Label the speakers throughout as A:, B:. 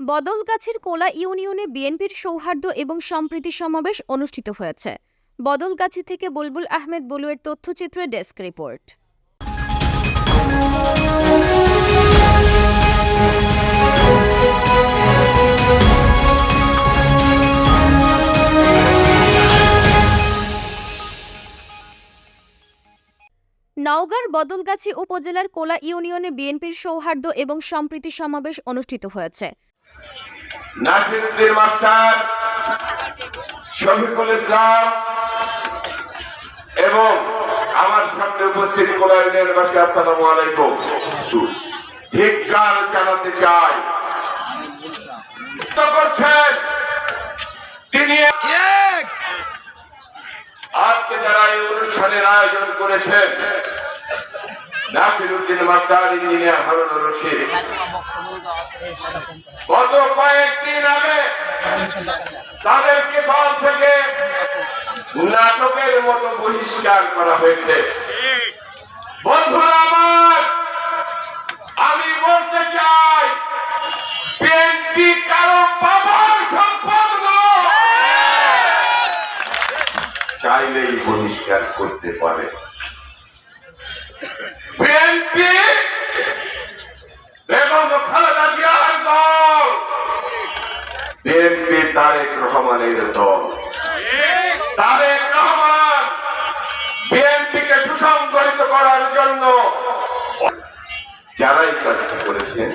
A: বদলগাছির কোলা ইউনিয়নে বিএনপির সৌহার্দ্য এবং সম্প্রীতি সমাবেশ অনুষ্ঠিত হয়েছে। বদলগাছি থেকে বুলবুল আহমেদ, বুলুয়ের তথ্যচিত্রে ডেস্ক রিপোর্ট। নওগাঁর বদলগাছি উপজেলার কোলা ইউনিয়নে বিএনপির সৌহার্দ্য এবং সম্প্রীতি সমাবেশ অনুষ্ঠিত হয়েছে।
B: নাসিরুদ্দিন মাস্টার শফিকুল ইসলাম এবং আমার সামনে উপস্থিত কোলাইনের বাসী আসসালামু আলাইকুম। ধিক্কার জানাতে চাই। করছেন তিনি আজকে যারা এই অনুষ্ঠানের আয়োজন করেছেন নাসিরুদ্দিন মাস্টার, ইঞ্জিনিয়ার হারুন রশিদ। গত কয়েকদিন আগে তাদেরকে দল থেকে নাটকের মতো বহিষ্কার করা হয়েছে। বন্ধুরা আমার, আমি বলতে চাই, বিএনপি কারও বাবার সম্পদ চাইলেই বহিষ্কার করতে পারে। বিএনপি? বেগম খালেদা জিয়ার দল। বিএনপি তারেক রহমানের দল। তারেক রহমান বিএনপিকে সুসংগঠিত করার জন্য যারাই করেছেন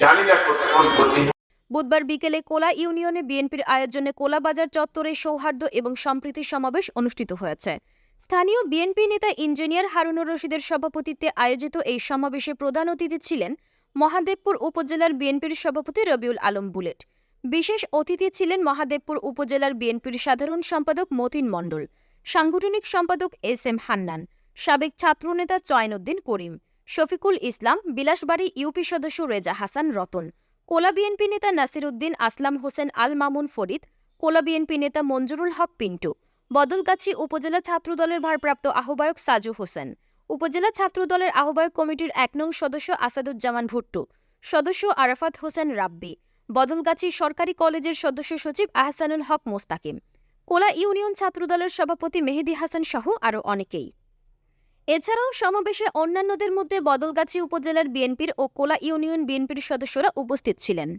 B: জানি না কোন প্রতি
A: বুধবার বিকেলে কোলা ইউনিয়নে বিএনপির আয়োজনে কোলাবাজার চত্বরে সৌহার্দ্য এবং সম্প্রীতি সমাবেশ অনুষ্ঠিত হয়েছে। স্থানীয় বিএনপি নেতা ইঞ্জিনিয়ার হারুনুর রশিদের সভাপতিত্বে আয়োজিত এই সমাবেশে প্রধান অতিথি ছিলেন মহাদেবপুর উপজেলার বিএনপির সভাপতি রবিউল আলম বুলেট। বিশেষ অতিথি ছিলেন মহাদেবপুর উপজেলার বিএনপির সাধারণ সম্পাদক মতিন মণ্ডল, সাংগঠনিক সম্পাদক এস এম হান্নান, সাবেক ছাত্রনেতা চয়নউদ্দিন করিম, শফিকুল ইসলাম, বিলাসবাড়ি ইউপি সদস্য রেজা হাসান রতন, কোলা বিএনপি নেতা নাসির উদ্দিন আসলাম হোসেন আল মামুন ফরিদ, কোলা বিএনপি নেতা মঞ্জুরুল হক পিন্টু বদলগাছি উপজেলা ছাত্রদলের ভারপ্রাপ্ত আহ্বায়ক সাজু হোসেন। উপজেলা ছাত্রদলের আহ্বায়ক কমিটির এক নং সদস্য আসাদুজ্জামান ভুট্টু। সদস্য আরাফাত হোসেন রাব্বি। বদলগাছি সরকারি কলেজের সদস্য সচিব আহসানুল হক মোস্তাকিম। কোলা ইউনিয়ন ছাত্রদলের সভাপতি মেহেদি হাসান সহ আরও অনেকেই। এছাড়াও সমাবেশে অন্যান্যদের মধ্যে বদলগাছি উপজেলার বিএনপির ও কোলা ইউনিয়ন বিএনপির সদস্যরা উপস্থিত ছিলেন।